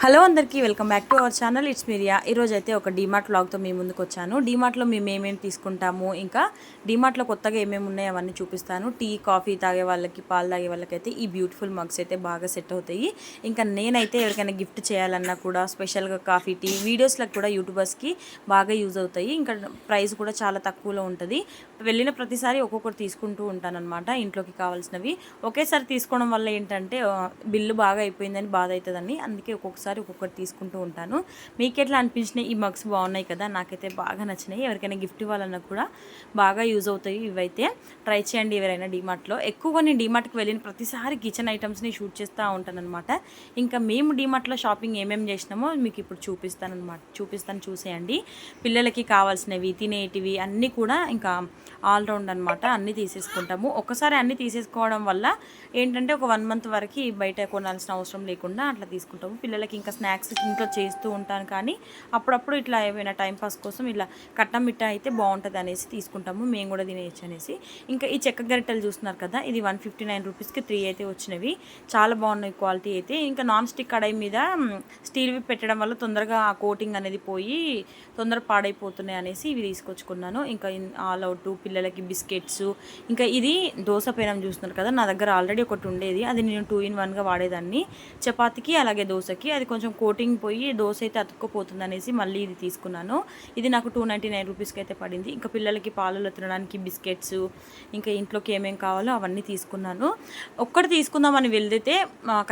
Hello అందరికీ welcome back to our channel. It's మీరియా ఈరోజు అయితే ఒక డీమార్ట్ వ్లాగ్తో మీ ముందుకు వచ్చాను. డీమార్ట్లో మేము ఏమేమి తీసుకుంటాము ఇంకా డీమార్ట్లో కొత్తగా ఏమేమి ఉన్నాయో అవన్నీ చూపిస్తాను. టీ కాఫీ తాగే వాళ్ళకి పాలు తాగే వాళ్ళకైతే ఈ బ్యూటిఫుల్ మగ్స్ అయితే బాగా సెట్ అవుతాయి. ఇంకా నేనైతే ఎవరికైనా గిఫ్ట్ చేయాలన్నా కూడా స్పెషల్గా కాఫీ టీ వీడియోస్లకు కూడా యూట్యూబర్స్కి బాగా యూజ్ అవుతాయి. ఇంకా ప్రైస్ కూడా చాలా తక్కువలో ఉంటుంది. వెళ్ళిన ప్రతిసారి ఒక్కొక్కటి తీసుకుంటూ ఉంటానన్నమాట ఇంట్లోకి కావాల్సినవి. ఒకేసారి తీసుకోవడం వల్ల ఏంటంటే బిల్లు బాగా అయిపోయిందని బాధ అవుతుందని అందుకే ఒక్కొక్కసారి ఒక్కొక్కటి తీసుకుంటూ ఉంటాను. మీకు ఎట్లా అనిపించినాయి? ఈ మగ్స్ బాగున్నాయి కదా నాకైతే బాగా నచ్చినాయి. ఎవరికైనా గిఫ్ట్ ఇవ్వాలన్నా కూడా బాగా యూజ్ అవుతాయి ఇవైతే. ట్రై చేయండి ఎవరైనా డీమార్ట్లో. ఎక్కువగా నేను డీమార్ట్కి వెళ్ళిన ప్రతిసారి కిచెన్ ఐటమ్స్ని షూట్ చేస్తూ ఉంటానన్నమాట. ఇంకా మేము డీమార్ట్లో షాపింగ్ ఏమేమి చేసినామో మీకు ఇప్పుడు చూపిస్తానమాట చూపిస్తాను చూసేయండి. పిల్లలకి కావాల్సినవి తినేటివి అన్నీ కూడా ఇంకా ఆల్రౌండ్ అనమాట అన్నీ తీసేసుకుంటాము. ఒకసారి అన్నీ తీసేసుకోవడం వల్ల ఏంటంటే ఒక వన్ మంత్ వరకు బయట కొనాల్సిన అవసరం లేకుండా అట్లా తీసుకుంటాము. పిల్లలకి ఇంకా స్నాక్స్ ఇంట్లో చేస్తూ ఉంటాను కానీ అప్పుడప్పుడు ఇట్లా ఏమైనా టైంపాస్ కోసం ఇలా కట్టం మిట్ట అయితే బాగుంటుంది అనేసి తీసుకుంటాము. మేము కూడా తినేయచ్చు అనేసి. ఇంకా ఈ చెక్క గరిటెలు చూస్తున్నారు కదా ఇది వన్ ఫిఫ్టీ నైన్ రూపీస్కి త్రీ అయితే వచ్చినవి. చాలా బాగున్నాయి క్వాలిటీ అయితే. ఇంకా నాన్ స్టిక్ కడాయి మీద స్టీల్వి పెట్టడం వల్ల తొందరగా ఆ కోటింగ్ అనేది పోయి తొందర పాడైపోతున్నాయి అనేసి ఇవి తీసుకొచ్చుకున్నాను. ఇంకా ఆల్ అవుట్ పిల్లలకి బిస్కెట్స్. ఇంకా ఇది దోశ పేనం చూస్తున్నారు కదా నా దగ్గర ఆల్రెడీ ఒకటి ఉండేది. అది నేను టూ ఇన్ వన్గా వాడేదాన్ని. చపాతీకి అలాగే దోశకి. అది కొంచెం కోటింగ్ పోయి దోశ అయితే అతుక్కుపోతుంది అనేసి మళ్ళీ ఇది తీసుకున్నాను. ఇది నాకు టూ నైంటీ నైన్ రూపీస్కి అయితే పడింది. ఇంకా పిల్లలకి పాలలో తినడానికి బిస్కెట్స్ ఇంకా ఇంట్లోకి ఏమేమి కావాలో అవన్నీ తీసుకున్నాను. ఒక్కటి తీసుకుందామని వెళ్తే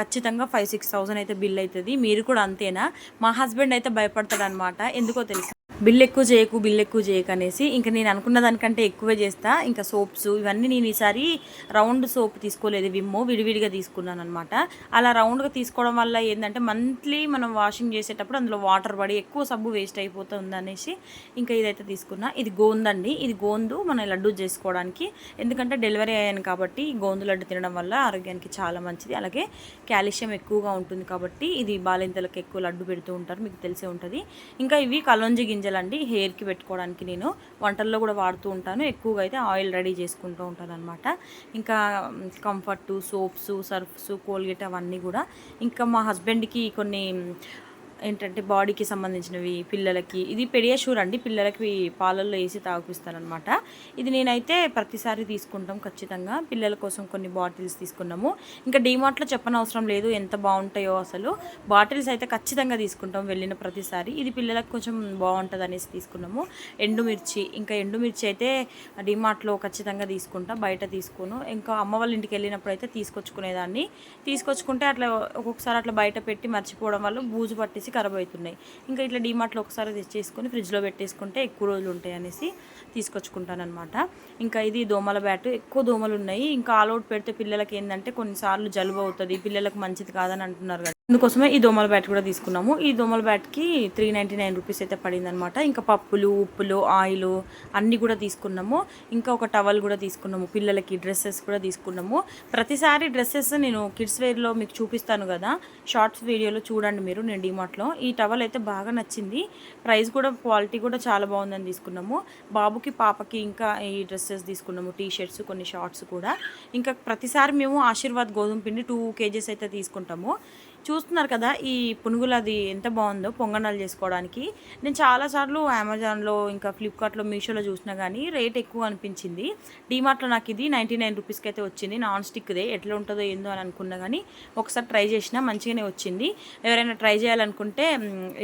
ఖచ్చితంగా ఫైవ్ సిక్స్ థౌసండ్ అయితే బిల్ అవుతుంది. మీరు కూడా అంతేనా? మా హస్బెండ్ అయితే భయపడతాడు అనమాట ఎందుకో తెలుసు? బిల్ ఎక్కువ చేయకు బిల్ ఎక్కువ చేయకు అనేసి ఇంకా నేను అనుకున్న దానికంటే ఎక్కువే చేస్తా. ఇంకా సోప్స్ ఇవన్నీ నేను ఈసారి రౌండ్ సోప్ తీసుకోలేదు విమ్మో విడివిడిగా తీసుకున్నాను అనమాట అలా రౌండ్గా తీసుకోవడం వల్ల ఏంటంటే మంత్లీ మనం వాషింగ్ చేసేటప్పుడు అందులో వాటర్ పడి ఎక్కువ సబ్బు వేస్ట్ అయిపోతుంది అనేసి ఇంకా ఇదైతే తీసుకున్నా. ఇది గోందండి ఇది గోందు మనం లడ్డు చేసుకోవడానికి. ఎందుకంటే డెలివరీ అయ్యాను కాబట్టి గోందు లడ్డు తినడం వల్ల ఆరోగ్యానికి చాలా మంచిది. అలాగే కాల్షియం ఎక్కువగా ఉంటుంది కాబట్టి ఇది బాలింతలకు ఎక్కువ లడ్డు పెడుతూ ఉంటారు మీకు తెలిసే ఉంటుంది. ఇంకా ఇవి కలోంజి గింజలండి హెయిర్కి పెట్టుకోవడానికి నేను. వంటల్లో కూడా వాడుతూ ఉంటాను. ఎక్కువగా అయితే ఆయిల్ రెడీ చేసుకుంటూ ఉంటాను అనమాట ఇంకా కంఫర్ట్ సోప్స్ సర్ఫ్స్ కోల్గేట్ అవన్నీ కూడా. ఇంకా మా హస్బెండ్కి కొన్ని ఏంటంటే బాడీకి సంబంధించినవి పిల్లలకి ఇది పెడియాషూర్ అండి. పిల్లలకి పాలల్లో వేసి తాగిపిస్తానమాట ఇది నేనైతే ప్రతిసారి తీసుకుంటాం ఖచ్చితంగా. పిల్లల కోసం కొన్ని బాటిల్స్ తీసుకున్నాము. ఇంకా డీమార్ట్లో చెప్పనవసరం లేదు ఎంత బాగుంటాయో అసలు. బాటిల్స్ అయితే ఖచ్చితంగా తీసుకుంటాం వెళ్ళిన ప్రతిసారి. ఇది పిల్లలకు కొంచెం బాగుంటుంది అనేసి తీసుకున్నాము. ఎండుమిర్చి ఇంకా ఎండుమిర్చి అయితే డిమార్ట్లో ఖచ్చితంగా తీసుకుంటా బయట తీసుకోను. ఇంకా అమ్మ వాళ్ళ ఇంటికి వెళ్ళినప్పుడు అయితే తీసుకొచ్చుకునేదాన్ని. తీసుకొచ్చుకుంటే అట్లా ఒక్కొక్కసారి అట్లా బయట పెట్టి మర్చిపోవడం వల్ల బూజు పట్టేసి ఖరాబ్ అవుతున్నాయి. ఇంకా ఇట్లా డీమార్ట్లో ఒకసారి తెచ్చేసుకొని ఫ్రిడ్జ్లో పెట్టేసుకుంటే ఎక్కువ రోజులు ఉంటాయి అనేసి తీసుకొచ్చుకుంటానమాట ఇంకా ఇది దోమల బ్యాట్ ఎక్కువ దోమలు ఉన్నాయి. ఇంకా ఆల్ అవుట్ పెడితే పిల్లలకి ఏంటంటే కొన్నిసార్లు జలుబు అవుతుంది పిల్లలకు మంచిది కాదని అంటున్నారు కదా. అందుకోసమే ఈ దోమల బ్యాట్ కూడా తీసుకున్నాము. ఈ దోమల బ్యాట్కి త్రీ నైంటీ నైన్ రూపీస్ అయితే పడిందనమాట ఇంకా పప్పులు ఉప్పులు ఆయిల్ అన్నీ కూడా తీసుకున్నాము. ఇంకా ఒక టవల్ కూడా తీసుకున్నాము. పిల్లలకి డ్రెస్సెస్ కూడా తీసుకున్నాము. ప్రతిసారి డ్రెస్సెస్ నేను కిడ్స్ వేర్లో మీకు చూపిస్తాను కదా. షార్ట్స్ వీడియోలో చూడండి మీరు నేను డిమార్ట్లో ఈ టవల్ అయితే బాగా నచ్చింది. ప్రైస్ కూడా క్వాలిటీ కూడా చాలా బాగుందని తీసుకున్నాము. బాబుకి పాపకి ఇంకా ఈ డ్రెస్సెస్ తీసుకున్నాము. టీ షర్ట్స్ కొన్ని షార్ట్స్ కూడా. ఇంకా ప్రతిసారి మేము ఆశీర్వాద్ గోధుమ పిండి టూ కేజెస్ అయితే తీసుకుంటాము. చూస్తున్నారు కదా ఈ పునుగులు అది ఎంత బాగుందో పొంగనాలు చేసుకోవడానికి. నేను చాలాసార్లు అమెజాన్లో ఇంకా ఫ్లిప్కార్ట్లో మీషోలో చూసినా కానీ రేట్ ఎక్కువ అనిపించింది. డీమార్ట్లో నాకు ఇది నైంటీ నైన్ రూపీస్కి అయితే వచ్చింది. నాన్ స్టిక్దే ఎట్లా ఉంటుందో ఏందో అని అనుకున్నా కానీ ఒకసారి ట్రై చేసినా మంచిగానే వచ్చింది. ఎవరైనా ట్రై చేయాలనుకుంటే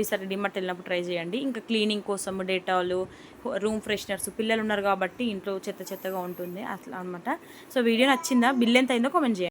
ఈసారి డిమార్ట్ వెళ్ళినప్పుడు ట్రై చేయండి. ఇంకా క్లీనింగ్ కోసం డేటాలు రూమ్ ఫ్రెషనర్స్ పిల్లలు ఉన్నారు కాబట్టి ఇంట్లో చెత్త చెత్తగా ఉంటుంది అట్లా అనమాట సో వీడియో నచ్చిందా? బిల్ ఎంత అయిందో కామెంట్ చేయండి.